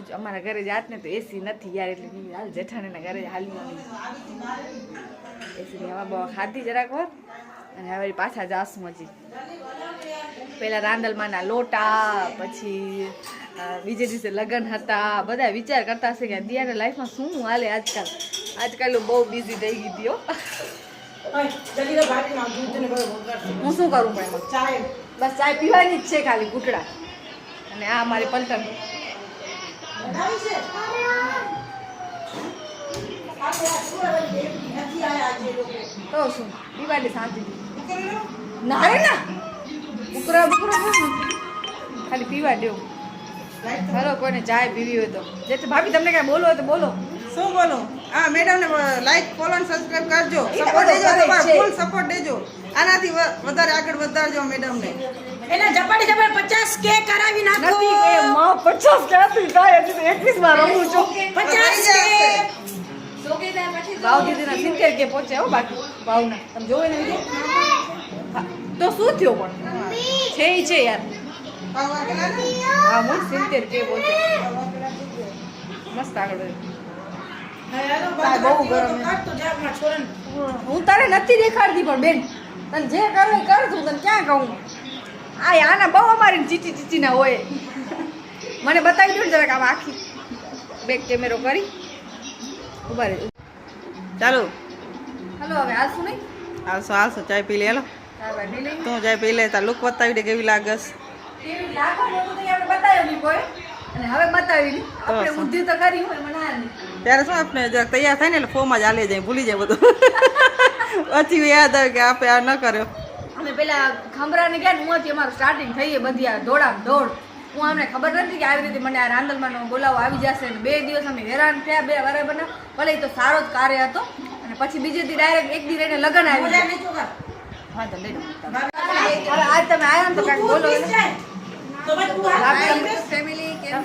ભુજ અમારા ઘરે જાત ને તો એસી નથી યાર એટલે હાલ જેઠાણીના ઘરે હાલી એસી હવા બવા ખાધી જરાક વાર અને હવે પાછા જાશું હજી પહેલાં રાંદલમાંના લોટા પછી બીજે દિવસે લગ્ન હતા બધા વિચાર કરતા હશે કે દિયાના લાઈફમાં શું હાલે આજકાલ. આજકાલ બહુ બિઝી થઈ ગઈ હો. હું શું કરું પણ બસ ચાય પીવાની જ છે ખાલી ઘૂંટડા. અને આ મારી પલટન તો શું પીવાની શાંતિ. ના. રે ના. ઉકરા બુકરા ખાલી પીવા દેવું હલો કોઈને ચાય પીવી હોય તો. જે ભાભી તમને કાંઈ બોલો હોય તો બોલો. શું બોલો? હા મેડમ ને લાઈક ફોલો અને સબસ્ક્રાઇબ કરજો. સપોર્ટ દેજો તમારો ફૂલ સપોર્ટ દેજો. આનાથી વધારે આગળ વધારજો મેડમ એના ઝપાટી ઝપાટી પચાસ કે કરાવી નાખો. માં પચાસ ક્યાંથી થાય હજી એકવીસમાં રમું છું. પચાસ કે. ભાવ દીદીના સિત્તેર કે પહોંચે હો બાકી ભાવના તમે જોવો ને હા, તો શું થયો પણ? છે ઈ છે યાર? હા હું સિત્તેર કે પહોંચે. મસ્ત આગળ બહુ ગરમ. હું તારે નથી દેખાડતી પણ બેન. તને જે કરવું એ કર તું તને ક્યાં કહું? આ આના બહુ અમારી ચીચી ચીચી ના હોય. મને બતાવી દો ને જરાક આમ આખી. બેક કેમેરો કરી. ઊભા રહેજો. ચાલો. હલો હવે આવશું નહીં? આવશો આવશો ચાય પી લે હેલો. તું ચાય પી લે તાર લુક બતાવી દે કેવી લાગસ. એવી લાખો આપણે બતાવ્યું નહીં કોઈ. અને હવે બતાવી આપણે બુદ્ધિ તો કરી હોય મને ત્યારે શું આપણે જરાક તૈયાર થાય ને એટલે ફોમાં જ હાલે જાય ભૂલી જાય બધું. પછી યાદ આવે કે આપણે આ ન કર્યો. અમે પેલા ખંભરાને ગયા ને ઉંથી અમારું સ્ટાર્ટિંગ થઈ બધી આ દોડા દોડ હું અમને ખબર નથી કે આવી રીતે મને આ રાંદલમાં બોલાવો આવી જશે ને બે દિવસ અમે હેરાન થયા બે વારે બના. ભલે તો સારો જ કાર્ય હતો. અને પછી બીજે દી ડાયરેક્ટ એક દી રહીને લગ્ન આવી. હા તો લઈ આજ તમે તો કાંઈક બોલો. ફેમિલી કેમ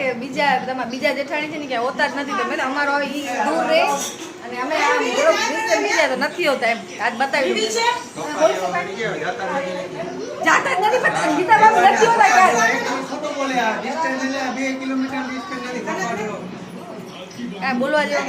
કે બીજા તમારા બીજા જેઠાણી છે ને કે હોતા જ નથી. તો મેં અમારો દૂર રહે. અને અમે આ થોડોક distance થઈ તો નથી હોતા એમ. આજ બતાવી? જાતા નથી પણ ગીતા બાબુ નથી હોતા ક્યારે બોલવા જેવું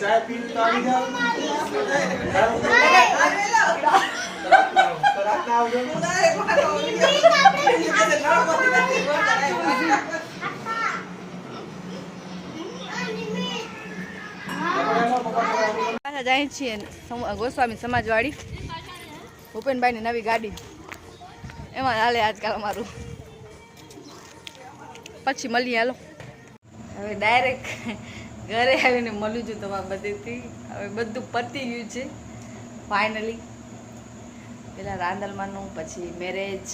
ચાય પીને તો આવી જાવ જાય છીએ ગોસ્વામી સમાજવાડી ભૂપેનભાઈની નવી ગાડી. એમાં હાલે આજકાલ અમારું. પછી મળીએ હાલો. હવે ડાયરેક્ટ ઘરે આવીને મળું છું તમારા બધેથી હવે બધું પતી ગયું છે. ફાઇનલી પેલા રાંદલમાંનું, પછી મેરેજ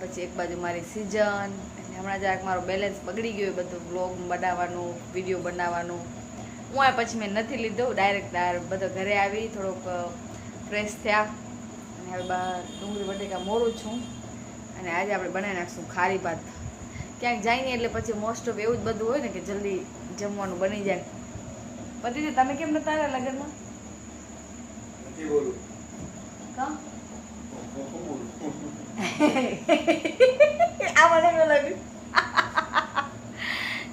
પછી એક બાજુ મારી સિઝન એટલે હમણાં જરાક મારો બેલેન્સ બગડી ગયો બધું બ્લોગ બનાવવાનું વીડિયો બનાવવાનું. હું આ પછી મેં નથી લીધો. ડાયરેક્ટ બધો ઘરે આવી, થોડોક ફ્રેશ થયા. અને હવે ડુંગળી બટેકા મોરું છું. અને આજે આપણે બનાવી નાખશું ખારી ભાત. ક્યાંક જઈએ એટલે પછી મોસ્ટ ઓફ એવું જ બધું હોય ને કે જલ્દી જમવાનું બની જાય. પતિજી તમે કેમ નતા આવ્યા લગ્નમાં? આ મને એવું લાગ્યું?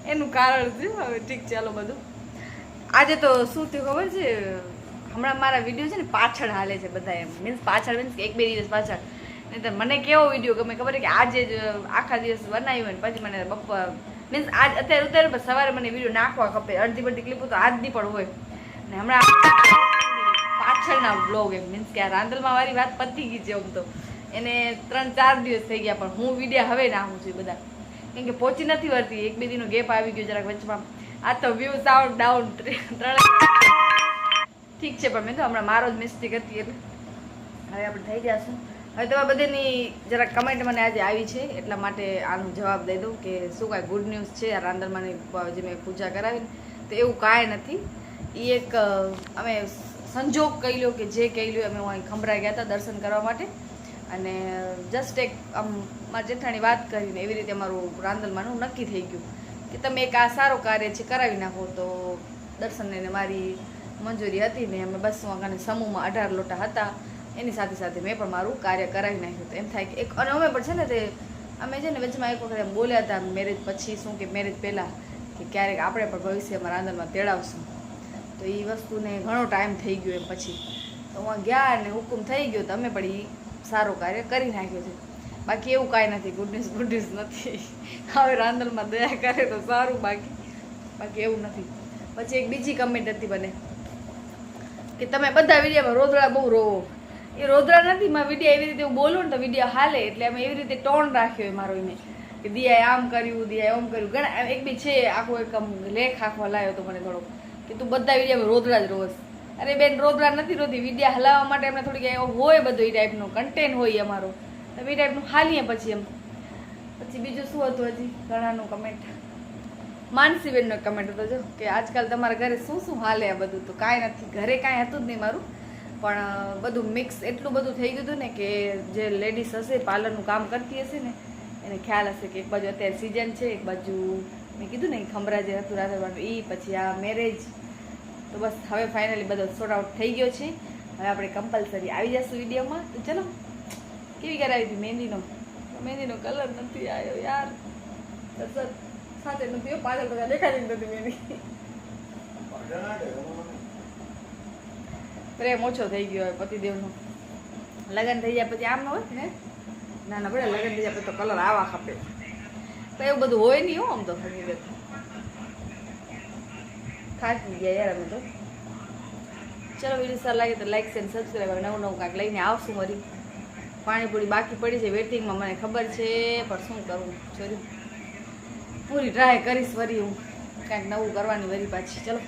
એનું કારણ છે હવે ઠીક ચાલો બધું. આજે તો શું થયું ખબર છે? હમણાં મારા વીડિયો છે ને પાછળ હાલે છે બધા એમ. મીન્સ પાછળ મીન્સ એક બે દિવસ પાછળ. નહીં તો મને કેવો વીડિયો ગમે? ખબર છે કે આજે જ આખા દિવસ બનાવ્યો ને પછી મને બપોર મીન્સ આજ અત્યારે ઉતારે પણ સવારે મને વીડિયો નાખવા ખપે. અડધી બધી ક્લિપો તો આજની પણ હોય. ને હમણાં પાછળના બ્લોગ એમ. મીન્સ કે આ રાંદલમાં વાળી વાત પતી ગઈ છે આમ તો. એને ત્રણ ચાર દિવસ થઈ ગયા પણ હું વિડીયા હવે નાખું છું બધા. કેમ કે પહોંચી નથી વળતી. એક બે દીનો ગેપ આવી ગયો જરાક વચમાં. આ તો વ્યૂ સાઉન્ડ ડાઉન ત્રણ ઠીક છે પણ મેં તો હમણાં મારો જ મિસ્ટેક હતી એટલે. હવે આપણે થઈ જશું હવે તમારા બધાની જરાક કમેન્ટ મને આજે આવી છે, એટલા માટે આનો જવાબ દઈ દઉં કે શું કાંઈ ગુડ ન્યૂઝ છે? આ રાંદરમાની જે મેં પૂજા કરાવી તો એવું કાંઈ નથી. એ એક અમે સંજોગ કહી લો કે જે કહી લો અમે અહીં ખંભરા ગયા હતા દર્શન કરવા માટે. અને જસ્ટ એક આમ મારા જેઠાણી વાત કરીને એવી રીતે અમારું રાંદલમાનું નક્કી થઈ ગયું કે તમે એક આ સારો કાર્ય છે કરાવી નાખો તો દર્શનને મારી મંજૂરી હતી ને અમે બસો વાંકાને સમૂહમાં અઢાર લોટા હતા. એની સાથે સાથે મેં પણ મારું કાર્ય કરાવી નાખ્યું તો એમ થાય કે એક અને અમે પણ છે ને તે, અમે છે ને વચમાં એક વખત બોલ્યા હતા મેરેજ પછી શું કે મેરેજ પહેલાં કે ક્યારેક આપણે પણ ભવિષ્યમાં રાંધણમાં તેડાવશું. તો એ વસ્તુને ઘણો ટાઈમ થઈ ગયો એમ પછી. તો હું ગયા અને હુકુમ થઈ ગયો તો અમે પણ એ સારું કાર્ય કરી નાખ્યું છે. બાકી એવું કાંઈ નથી ગુડ ન્યૂઝ ગુડ ન્યૂઝ નથી. હવે રાંધણમાં દયા કરે તો સારું બાકી. બાકી એવું નથી. પછી એક બીજી કમેન્ટ હતી મને કે તમે બધા વિડીયોમાં રોદડા બહુ રોવો. એ રોદરા નથી, મારા વિડીયા એવી રીતે બોલું ને તો વીડિયો હાલે. એટલે અમે એવી રીતે ટોન રાખ્યો મારો એને કે દિયાએ આમ કર્યું, દિયાએ આમ કર્યું. ઘણા એક બી છે, આખો એક લેખ આખો લાવ્યો તો મને થોડો કે તું બધા વિડીયા રોદરા જ રોસ અરે બેન, રોદરા નથી રોતી, વિડીયા હલાવવા માટે અમને થોડીક એવો હોય બધો એ ટાઈપનો કન્ટેન્ટ હોય અમારો. તો એ ટાઈપનું હાલીએ પછી એમ. પછી બીજું શું હતું હજી? ઘણાનું કમેન્ટ માનસીબેનનો કમેન્ટ હતો, જો. કે આજકાલ તમારા ઘરે શું શું હાલે આ બધું તો? કાંઈ નથી. ઘરે કાંઈ હતું જ નહીં મારું. પણ બધું મિક્સ એટલું બધું થઈ ગયું હતું ને કે જે લેડીઝ હશે પાર્લરનું કામ કરતી હશે ને એને ખ્યાલ હશે કે એક બાજુ અત્યારે સિઝન છે એક બાજુ મેં કીધું ને ખમરા જે હતું રાધરવાનું એ પછી આ મેરેજ તો બસ હવે ફાઇનલી બધો સોર્ટ આઉટ થઈ ગયો છે. હવે આપણે કમ્પલસરી આવી જશું વિડીયોમાં. તો ચલો કેવી કરાવી હતી મહેંદીનો? મહેંદીનો કલર નથી આવ્યો યાર. સાથે નથી પાછળ બધા દેખાતી નથી મહેંદી. પ્રેમ ઓછો થઈ ગયો હોય પતિદેવનો. લગ્ન થઈ જાય પછી આમ ન હોય ને? ના ના બડે લગ્ન થઈ જાય પછી તો કલર આવા ખપે. તો એવું બધું હોય નહીં હો આમ તો હકીકત થાકી ગયા યાર અમે તો. ચલો, વીડિયો સારું લાગે તો લાઈક અને સબસ્ક્રાઈબ નવું નવું કાંઈક લઈને આવશું મારી પાણીપુરી બાકી પડી છે વેટિંગમાં મને ખબર છે, પણ શું કરવું ચોરી પૂરી ટ્રાય કરીશ વરી હું. કાંઈક નવું કરવાની વરી પાછી. ચલો.